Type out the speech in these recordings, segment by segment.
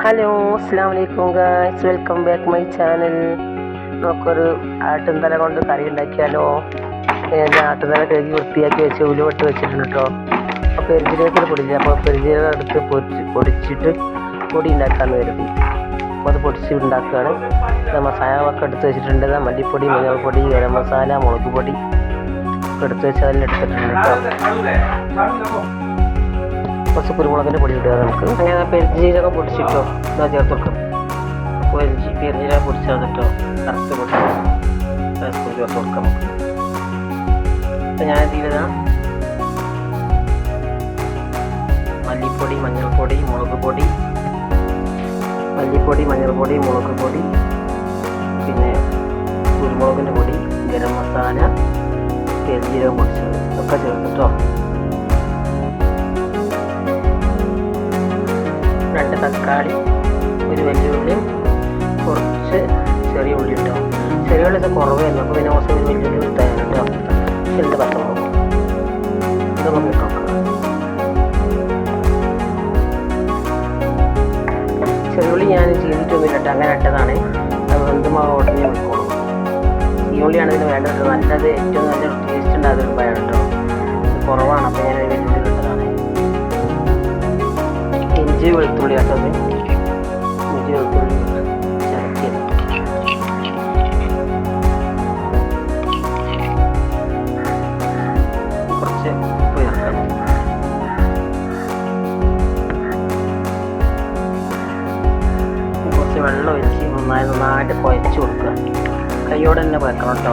Hello അസ്സാം വലൈക്കും guys welcome back my channel നമുക്കൊരു ആട്ടുംതല കൊണ്ട് കറി ഉണ്ടാക്കിയാലോ? ഞാൻ ആട്ടുംതല കഴുകി വൃത്തിയാക്കി വെച്ച് ഉലുവട്ട് വെച്ചിട്ടുണ്ട് കേട്ടോ അപ്പോൾ പെരുജീരകത്തിൽ പൊടിയില്ല അപ്പോൾ പെരുജീരകം എടുത്ത് പൊടിച്ച് പൊടിച്ചിട്ട് പൊടി ഉണ്ടാക്കാമെന്ന് കരുതി. അപ്പോൾ അത് പൊടിച്ച് ഉണ്ടാക്കുകയാണ്. മസാലകളൊക്കെ എടുത്ത് വെച്ചിട്ടുണ്ട്. മല്ലിപ്പൊടി പൊടി ഗരം മസാല മുളക് പൊടി എടുത്ത് വെച്ച് അതിൽ എടുത്തിട്ടുണ്ട് കേട്ടോ കുറച്ച് കുരുമുളകിന്റെ പൊടി ഇടുക നമുക്ക്. അങ്ങനെ പെരുജീരകം പൊടിച്ചിട്ടോ ഇതാ ചേർത്ത് കൊടുക്കും പെരുജി പെരുജീരകം പൊടിച്ചാൽ കേട്ടോ കറക്റ്റ് പൊടി. സ്പൂൺ ചേർത്ത് കൊടുക്കാം നമുക്ക്. അപ്പം ഞാൻ ഇതിലിതാ മല്ലിപ്പൊടി മഞ്ഞൾപ്പൊടി മുളക് പൊടി. മല്ലിപ്പൊടി മഞ്ഞൾപ്പൊടി മുളക് പൊടി. പിന്നെ കുരുമുളകിന്റെ പൊടി ഗരം മസാല പെരുജീരകം പൊടിച്ചത്. ഒക്കെ ചേർത്തിട്ടോ. തക്കാളി ഒരു വെല്ലുള്ളി കുറച്ച് ചെറിയ ഉള്ളി ഇട്ടോ. ചെറിയ ഉള്ളി കുറവേ കുറവായിരുന്നു. അപ്പോൾ പിന്നെ കുറച്ച് ഒരു ഉള്ളി ഇട്ടായിരുന്നു രണ്ട് പച്ചമുളക്. ഇത് നമുക്ക് നോക്കാം. ചെറിയുള്ളി ഞാൻ ചെയ്തിട്ടൊന്നും ഇട്ട് അങ്ങനെ ഇട്ടതാണ്. അത് എന്തുമാവ് ഉടനെ വെക്കുള്ളൂ. ഈ ഉള്ളിയാണ് ഇതിന് വേണ്ടത്. നല്ലത് ഏറ്റവും നല്ല ടേസ്റ്റ് ഉണ്ടാകുന്ന ഒരു പഴം കേട്ടോ. കുറച്ച് വെള്ളം ഒഴിച്ച് നന്നായി നന്നായിട്ട് കുഴച്ച് കൊടുക്കുക. കൈയോടെ തന്നെ കുഴക്കണം കേട്ടോ.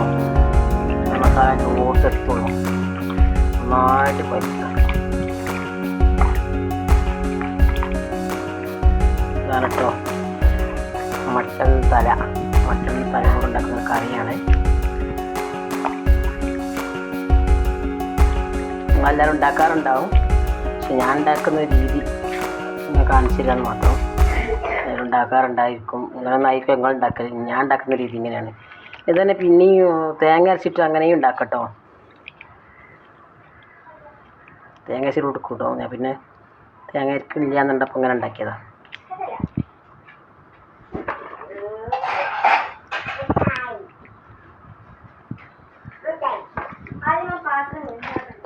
നന്നായിട്ട് ഓർത്തെടുത്തോളൂ നന്നായിട്ട് കുഴക്കുക. ഇതാണ് കേട്ടോ. മട്ടൻ തല. മട്ടൻ തല കൊണ്ട് ഉണ്ടാക്കുന്ന കറിയാണ്. എല്ലാവരും ഉണ്ടാക്കാറുണ്ടാവും. പക്ഷെ ഞാൻ ഉണ്ടാക്കുന്ന രീതി കാണിച്ചില്ല മാത്രം. ഉണ്ടാക്കാറുണ്ടായിരിക്കും. ഇങ്ങനെയൊന്നായിരിക്കും നിങ്ങൾ ഉണ്ടാക്കൽ ഞാൻ ഉണ്ടാക്കുന്ന രീതി ഇങ്ങനെയാണ്. ഇത് തന്നെ പിന്നെയും തേങ്ങ അരച്ചിട്ട് അങ്ങനെയും ഉണ്ടാക്കട്ടോ. തേങ്ങ അരച്ചിട്ട് കൊടുക്കും കേട്ടോ ഞാൻ പിന്നെ തേങ്ങ അരക്കില്ല എന്നുണ്ടപ്പോൾ ഇങ്ങനെ ഉണ്ടാക്കിയതാണ്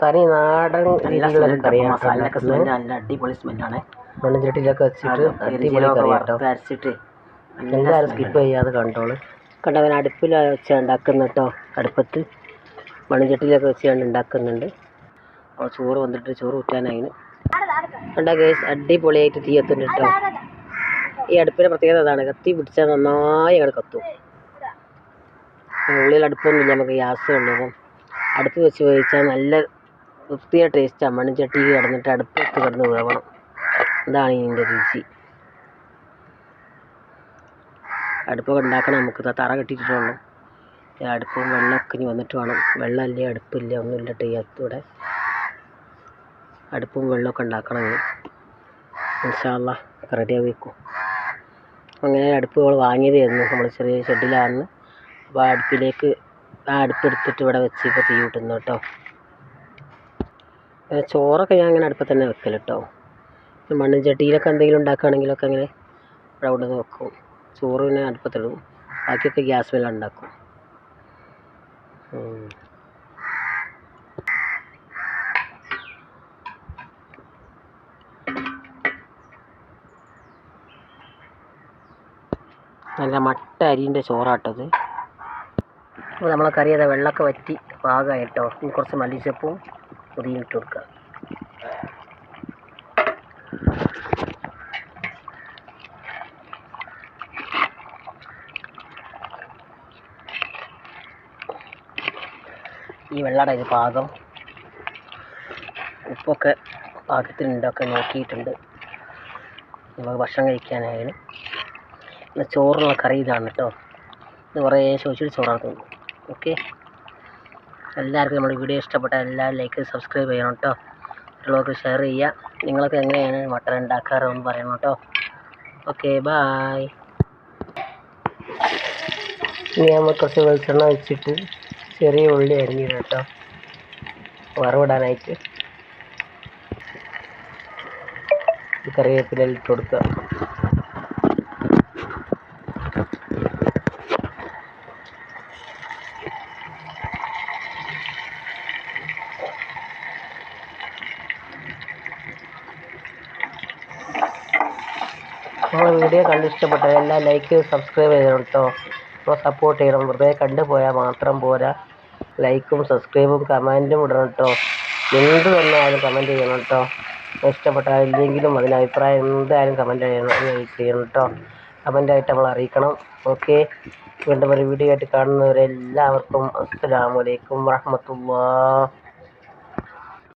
തനി നാടൻ രീതിയിലുള്ള കറിയാണ് നല്ല അടിപൊളി സ്മെല്ലാണ് മണ്ണിച്ചട്ടിയിലൊക്കെ വെച്ചിട്ട് അടിപൊളി കറി കേട്ടോ അരച്ചിട്ട് എല്ലാവരും സ്കിപ്പ് ചെയ്യാതെ കണ്ടോളൂ. കണ്ടവൻ അടുപ്പിൽ വെച്ച് ഉണ്ടാക്കുന്ന കേട്ടോ അടുപ്പത്ത്. മണ്ണിച്ചട്ടിയിലൊക്കെ വെച്ചാണ് ഉണ്ടാക്കുന്നുണ്ട്. അപ്പോൾ ചോറ് വന്നിട്ട് ചോറ് കുറ്റാനായിന് കണ്ട കേസ് അടിപൊളിയായിട്ട് തീ എത്തുന്നുണ്ട് കേട്ടോ ഈ അടുപ്പിന്റെ പ്രത്യേകത അതാണ് കത്തി പിടിച്ചാൽ നന്നായി അവിടെ കത്തും. ഉള്ളിൽ അടുപ്പൊന്നും നമുക്ക് ഗ്യാസ് കൊണ്ടുപോകും അടുപ്പ് വെച്ച് വേവിച്ചാൽ നല്ല വൃത്തിയായ ടേസ്റ്റാണ് മണ്ണിച്ചട്ടിയിൽ കിടന്നിട്ട് അടുപ്പ് വെച്ച് കിടന്ന് വേവണം. ഇതാണ് ഇതിന്റെ രുചി. അടുപ്പൊക്കെ ഉണ്ടാക്കണം നമുക്ക്. തറ കെട്ടിയിട്ടുള്ളൂ അടുപ്പും വെള്ളമൊക്കെ ഇനി വന്നിട്ട് വേണം. വെള്ളമില്ല അടുപ്പില്ല ഒന്നുമില്ല ടീയത്തൂടെ അടുപ്പും വെള്ളമൊക്കെ ഉണ്ടാക്കണം ഇൻഷാല്ല റെഡി ആവിക്കും അങ്ങനെ അടുപ്പ് നമ്മൾ വാങ്ങിയതായിരുന്നു. നമ്മൾ ചെറിയ ഷെഡിലാണെന്ന് അപ്പോൾ ആ അടുപ്പിലേക്ക് ആ അടുപ്പെടുത്തിട്ട് ഇവിടെ വെച്ച് ഇപ്പോൾ തീ കൂട്ടുന്നു കേട്ടോ. ചോറൊക്കെ ഞാൻ അങ്ങനെ അടുപ്പത്ത് തന്നെ വെക്കൽ കേട്ടോ. മണ്ണും ചട്ടിയിലൊക്കെ എന്തെങ്കിലും ഉണ്ടാക്കുകയാണെങ്കിലൊക്കെ അങ്ങനെ അവിടെ വെക്കും ചോറ് പിന്നെ അടുപ്പത്തിടും. ബാക്കിയൊക്കെ ഗ്യാസ് മേലെ ഉണ്ടാക്കും. നല്ല മട്ട അരിന്റെ ചോറാട്ടത്. നമ്മളെ കറി അതാ വെള്ളമൊക്കെ വറ്റി പാകമായിട്ടോ? ഇനി കുറച്ച് മല്ലിച്ചപ്പും ഇട്ട് കൊടുക്കുക. ഈ വെള്ളയുടെ ഇത് പാകം. ഉപ്പൊക്കെ പാകത്തിനുണ്ടൊക്കെ നോക്കിയിട്ടുണ്ട്. നമുക്ക് ഭക്ഷണം കഴിക്കാനായാലും. പിന്നെ ചോറുള്ള കറി ഇതാണ് കേട്ടോ. ഇത് കുറേ ചോദിച്ചിട്ട് ചോറാണ് തോന്നുന്നു. ഓക്കെ? എല്ലാവർക്കും നമ്മുടെ വീഡിയോ ഇഷ്ടപ്പെട്ടാൽ എല്ലാവരും ലൈക്ക് സബ്സ്ക്രൈബ് ചെയ്യണം കേട്ടോ. മറ്റുള്ളവർക്ക് ഷെയർ ചെയ്യുക. നിങ്ങളൊക്കെ എങ്ങനെയാണ് മട്ടൺ ഉണ്ടാക്കാറെന്ന് പറയണം കേട്ടോ. ഓക്കെ ബായ് ഇനി നമ്മൾ കുറച്ച് വെളിച്ചെണ്ണ വെച്ചിട്ട് ചെറിയ ഉള്ളി അരിഞ്ഞിടാം കേട്ടോ. വറവിടാനായിട്ട്. കറിവേപ്പില ഇട്ട് കൊടുക്കുക. നമ്മൾ വീഡിയോ കണ്ട് ഇഷ്ടപ്പെട്ടാൽ എല്ലാ ലൈക്ക് സബ്സ്ക്രൈബ് ചെയ്യണം കേട്ടോ അപ്പോൾ സപ്പോർട്ട് ചെയ്യണം. വെറുതെ കണ്ടു പോയാൽ മാത്രം പോരാ. ലൈക്കും സബ്സ്ക്രൈബും കമന്റും ഇടണം കേട്ടോ എന്ത് വന്നാലും ആയാലും കമന്റ് ചെയ്യണം കേട്ടോ ഇഷ്ടപ്പെട്ടാൽ ഇല്ലെങ്കിലും അതിന് അഭിപ്രായം എന്തായാലും കമന്റ് ചെയ്യണം ചെയ്യണം കേട്ടോ കമന്റായിട്ട് നമ്മൾ അറിയിക്കണം. ഓക്കെ വീണ്ടും ഒരു വീഡിയോ ആയിട്ട് കാണുന്നവരെല്ലാവർക്കും അസ്സലാമു അലൈക്കും വറഹ്മത്തുള്ളാഹി